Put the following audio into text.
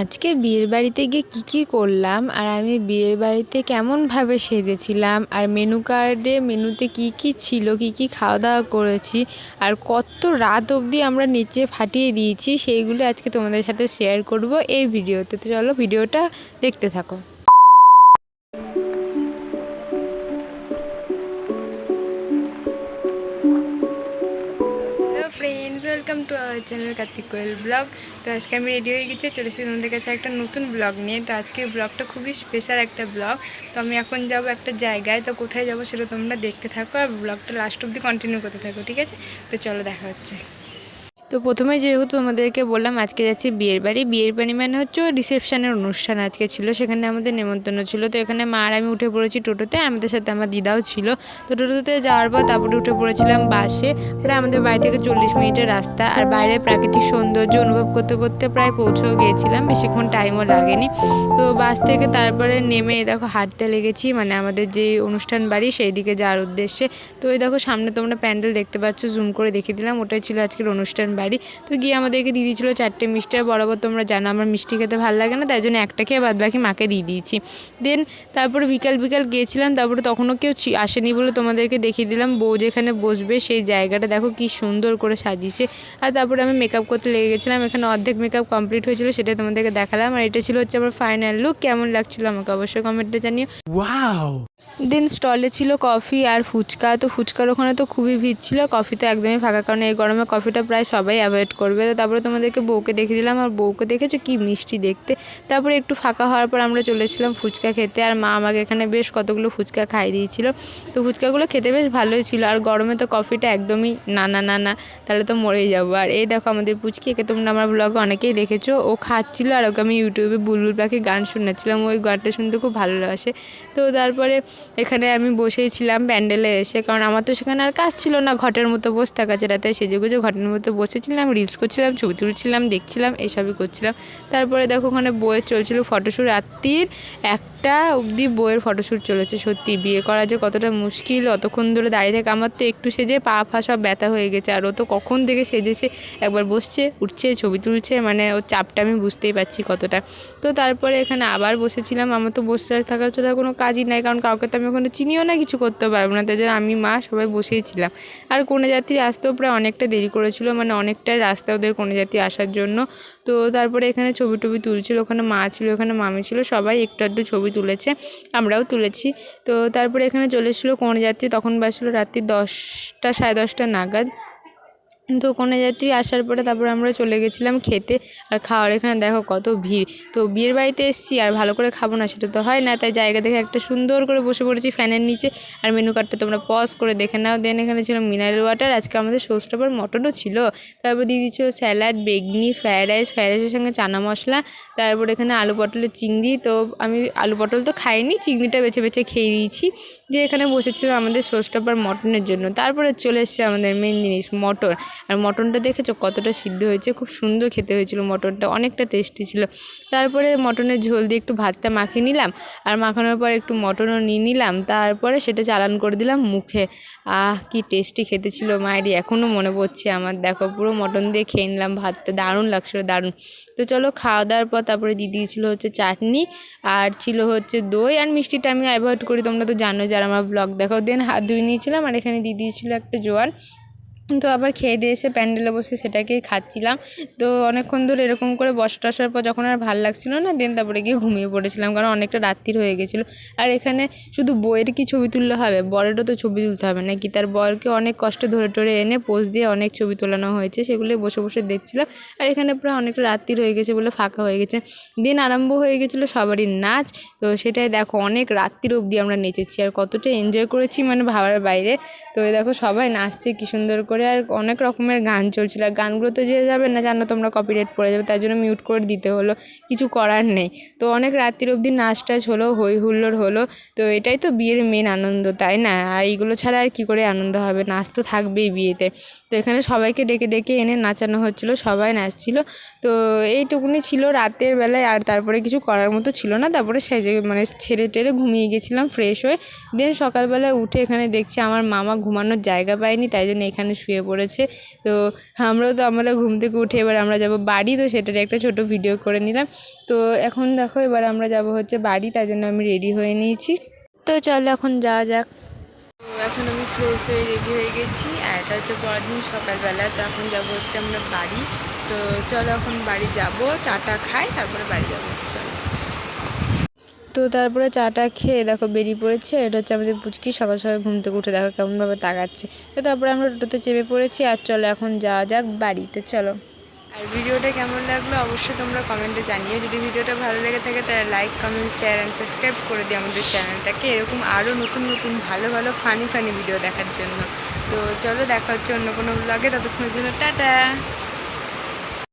আজকে বিয়ের বাড়িতে গিয়ে কী কী করলাম আর আমি বিয়ের বাড়িতে কেমনভাবে সেজেছিলাম আর মেনু কার্ডে মেনুতে কী কী ছিল, কী কী খাওয়া দাওয়া করেছি আর কত রাত অবধি আমরা নিচে ফাটিয়ে দিয়েছি, সেইগুলো আজকে তোমাদের সাথে শেয়ার করব এই ভিডিওতে। তো চলো ভিডিওটা দেখতে থাকো। Friends welcome to our channel Kartik Koel blog তো আজকে আমি রেডি হয়ে গেছি, চলে এসেছি তোমাদের কাছে একটা নতুন ব্লগ নিয়ে। তো আজকে ব্লগটা খুবই স্পেশাল একটা ব্লগ তো আমি এখন যাব একটা জায়গায়। তো কোথায় যাব সেটা তোমরা দেখতে থাকো আর ব্লগটা লাস্ট অব্দি কন্টিনিউ করতে থাকো, ঠিক আছে? তো চলো দেখা হচ্ছে। তো প্রথমে যেহেতু তোমাদেরকে বললাম আজকে যাচ্ছি বিয়ের বাড়ি বিয়ের বাড়ি মানে হচ্ছে রিসেপশনের অনুষ্ঠান আজকে ছিল। সেখানে আমাদের নেমন্তন্ন ছিল। তো এখানে মা আর আমি উঠে পড়েছি টোটোতে আমাদের সাথে আমার দিদাও ছিল। তো টোটোতে যাওয়ার পর তারপরে উঠে পড়েছিলাম বাসে। প্রায় আমাদের বাড়ি থেকে চল্লিশ মিনিটের রাস্তা। আর বাইরে প্রাকৃতিক সৌন্দর্য অনুভব করতে করতে প্রায় পৌঁছেও গিয়েছিলাম। বেশিক্ষণ টাইমও লাগেনি। তো বাস থেকে তারপরে নেমে দেখো হাঁটতে লেগেছি। মানে আমাদের যে অনুষ্ঠান বাড়ি, সেই দিকে যাওয়ার উদ্দেশ্যে। তো ওই দেখো সামনে তোমরা প্যান্ডেল দেখতে পাচ্ছ জুম করে দেখিয়ে দিলাম। ওটাই ছিল আজকের অনুষ্ঠান বাড়ি। তো গিয়ে আমাদেরকে দিয়ে দিয়েছিলো চারটে মিষ্টি। আর বরাবর তোমরা জানো আমার মিষ্টি খেতে ভালো লাগে না তাই জন্য একটা খেয়ে বাদ বাকি মাকে দিয়ে দিয়েছি। দেন তারপরে বিকাল বিকাল গিয়েছিলাম তারপরে তখনও কেউ আসেনি বলে তোমাদেরকে দেখিয়ে দিলাম। বউ যেখানে বসবে সেই জায়গাটা দেখো কি সুন্দর করে সাজিয়েছে। আর তারপরে আমি মেকআপ করতে লেগে গেছিলাম এখানে অর্ধেক মেকআপ কমপ্লিট হয়েছিল সেটা তোমাদেরকে দেখালাম। আর এটা ছিল হচ্ছে আমার ফাইনাল লুক কেমন লাগছিল আমাকে অবশ্যই কমেন্টে জানিও। Wow! দেন স্টলে ছিল কফি আর ফুচকা তো ফুচকার ওখানে তো খুবই ভিড় ছিল কফি তো একদমই ফাঁকা কারণ এই গরমে কফিটা প্রায় সবাই অ্যাভয়েড করবে। তো তারপরে তোমাদেরকে বউকে দেখে দিলাম। আর বউকে দেখেছ? কি মিষ্টি দেখতে। তারপরে একটু ফাঁকা হওয়ার পর আমরা চলেছিলাম ফুচকা খেতে। আর মা আমাকে এখানে বেশ কতগুলো ফুচকা খাইয়ে দিয়েছিল। তো ফুচকাগুলো খেতে বেশ ভালোই ছিল। আর গরমে তো কফিটা একদমই না না না না, তাহলে তো মরেই যাব। আর এই দেখো আমাদের পুচকি, একে তোমরা আমার ব্লগে অনেকেই দেখেছ। ও খাচ্ছিল আর ওকে আমি ইউটিউবে বুলবুল পাখি গান শোনাচ্ছিলাম ওই গানটা শুনতে খুব ভালোবাসে তো তারপরে এখানে আমি বসেই ছিলাম প্যান্ডেলে এসে। কারণ আমার তো সেখানে আর কাজ ছিল না। ঘটের মতো বসে থাকা আছে রাতে সেজে গুজে ঘটের মতো বসেছিলাম রিলস করছিলাম, ছবি তুলছিলাম, দেখছিলাম, এসবই করছিলাম। তারপরে দেখো ওখানে বইয়ের চলছিল ফটোশ্যুট রাত্রির একটা অবধি বইয়ের ফটোশ্যুট চলেছে, সত্যি। বিয়ে করা যে কতটা মুশকিল, অতক্ষণ ধরে দাঁড়িয়ে থাকে। আমার তো একটু সেজে পা ফা সব ব্যথা হয়ে গেছে। আর ও তো কখন থেকে সেজেছে, একবার বসছে, উঠছে, ছবি তুলছে মানে ওর চাপটা আমি বুঝতেই পারছি কতটা। তো তারপরে এখানে আবার বসেছিলাম। আমার তো বসে থাকার ছাড়া কোনো কাজই নাই, কারণ কাউকে তো আমি ওখানে চিনিও না, কিছু করতে পারব না। তাই আমি, মা সবাই বসেই ছিলাম। আর কোনো যাত্রী আসতেও প্রায় অনেকটা দেরি করেছিল মানে অনেকটাই রাস্তা ওদের কোনো জাতি আসার জন্য। তো তারপরে এখানে ছবি টবি তুলছিল, ওখানে মা ছিল, ওখানে মামি ছিল, সবাই একটু আধটু ছবি তুলেছে, আমরাও তুলেছি। তো তারপরে এখানে চলে এসেছিল কোনো যাত্রী তখন বাজছিল রাত্রি দশটা, সাড়ে দশটা নাগাদ। তো কোনো যাত্রী আসার পরে তারপরে আমরা চলে গেছিলাম খেতে আর খাওয়ার এখানে দেখো কত ভিড়। তো বিয়ের বাড়িতে এসেছি আর ভালো করে খাব না, সেটা তো হয় না। তাই জায়গা দেখে একটা সুন্দর করে বসে পড়েছি ফ্যানের নিচে। আর মেনু কার্ডটা তোমরা পজ করে দেখে নাও। দেন এখানে ছিল মিনারেল ওয়াটার আজকে আমাদের সোস্টাবার মটনও ছিল। তারপর দিয়ে দিচ্ছিল স্যালাড বেগনি ফ্রায়েড রাইস ফ্রায়েড রাইসের সঙ্গে চানা মশলা। তারপর এখানে আলু পটলের চিংড়ি। তো আমি আলু পটল তো খাইনি, চিংড়িটা বেছে বেছে খেয়ে দিয়েছি। যে এখানে বসেছিল আমাদের সোস্টাবার মটনের জন্য। তারপরে চলে এসছে আমাদের মেন জিনিস মটন আর মটনটা দেখেছ কতটা সিদ্ধ হয়েছে? খুব সুন্দর খেতে হয়েছিল মটনটা, অনেকটা টেস্টি ছিল। তারপরে মটনের ঝোল দিয়ে একটু ভাতটা মাখিয়ে নিলাম। আর মাখানোর পর একটু মটনও নিয়ে নিলাম। তারপরে সেটা চালান করে দিলাম মুখে। আহ, কি টেস্টি খেতে ছিল মায়েরই এখনও মনে পড়ছে আমার। দেখো, পুরো মটন দিয়ে খেয়ে নিলাম ভাতটা। দারুণ লাগছিল, দারুণ। তো চলো খাওয়া দাওয়ার পর তারপরে দিয়ে দিয়েছিল হচ্ছে চাটনি, আর ছিল হচ্ছে দই। আর মিষ্টিটা আমি অ্যাভয়েড করি, তোমরা তো জানো যারা আমার ব্লগ দেখাও দেন হাত ধুয়ে নিয়েছিলাম আর এখানে দিয়ে দিয়েছিল একটা জোয়ান। তো আবার খেয়ে দিয়ে এসে প্যান্ডেলে বসে সেটাকেই খাচ্ছিলাম। তো অনেকক্ষণ ধরে এরকম করে বসা টসার পর যখন আর ভালো লাগছিল না দেন তারপরে গিয়ে ঘুমিয়ে পড়েছিলাম, কারণ অনেকটা রাত্রির হয়ে গেছিল। আর এখানে শুধু বইয়ের কি ছবি তুললে হবে? বরেরও তো ছবি তুলতে হবে নাকি? তার বরকে অনেক কষ্টে ধরে টরে এনে পোজ দিয়ে অনেক ছবি তোলানো হয়েছে সেগুলো বসে বসে দেখছিলাম। আর এখানে প্রায় অনেকটা রাত্রির হয়ে গেছে বলে ফাঁকা হয়ে গেছে। দিন আরম্ভ হয়ে গেছিল সবারই নাচ। তো সেটাই দেখো, অনেক রাত্রির অবধি আমরা নেচেছি আর কতটা এনজয় করেছি মানে ভাবার বাইরে। তো দেখো সবাই নাচছে, কি সুন্দর করে আর অনেক রকমের গান চলছিল। আর গানগুলো তো যে যাবে না জানো, তোমরা কপিরাইট পড়ে যাবে তাই জন্য মিউট করে দিতে হলো, কিছু করার নেই। তো অনেক রাত্রির অবধি নাচ টাচ হলো হই হুল্লোড় হলো, তো এটাই তো বিয়ের মেন আনন্দ, তাই না? এইগুলো ছাড়া আর কী করে আনন্দ হবে? নাচ তো থাকবেই বিয়েতে। তো এখানে সবাইকে ডেকে ডেকে এনে নাচানো হচ্ছিল, সবাই নাচছিল। তো এইটুকুনি ছিল রাতের বেলায়, আর তারপরে কিছু করার মতো ছিল না। তারপরে সেজে মানে ছেড়ে টেরে ঘুমিয়ে গেছিলাম ফ্রেশ হয়ে। দেন সকালবেলায় উঠে এখানে দেখছি আমার মামা ঘুমানোর জায়গা পায়নি, তাই জন্য এখানে শুয়ে পড়েছে। তো আমরাও তো আমরা ঘুম থেকে উঠে এবার আমরা যাব বাড়ি, তো সেটার একটা ছোট ভিডিও করে নিলাম। তো এখন দেখো এবার আমরা যাব হচ্ছে বাড়ি তাই জন্য আমি রেডি হয়ে নিয়েছি। তো চলো এখন যাওয়া যাক। এখন আমি ফ্রেশ হয়ে রেডি হয়ে গেছি, আর এটা হচ্ছে পরের দিন সকালবেলা, তো এখন যাব হচ্ছে আমরা বাড়ি। তো চলো এখন বাড়ি যাব চাটা খাই, তারপরে বাড়ি যাব। চলো। তো তারপরে চাটা খেয়ে দেখো বেরিয়ে পড়েছে। এটা হচ্ছে আমাদের পুচকি, সকাল সকাল ঘুম থেকে উঠে দেখো কেমনভাবে তাকাচ্ছে। তো তারপরে আমরা টোটোতে চেপে পড়েছি আর চলো এখন যাওয়া যাক বাড়িতে চলো। আর ভিডিওটা কেমন লাগল অবশ্যই তোমরা কমেন্টে জানিও। যদি ভিডিওটা ভালো লেগে থাকে তাহলে like comment share and subscribe করে দিও আমাদের চ্যানেলটাকে। এরকম আরও নতুন নতুন, ভালো ভালো ফানি ফানি ভিডিও দেখার জন্য। তো চলো দেখা হচ্ছে অন্য কোনো ব্লগে ততক্ষণের জন্য টাটা।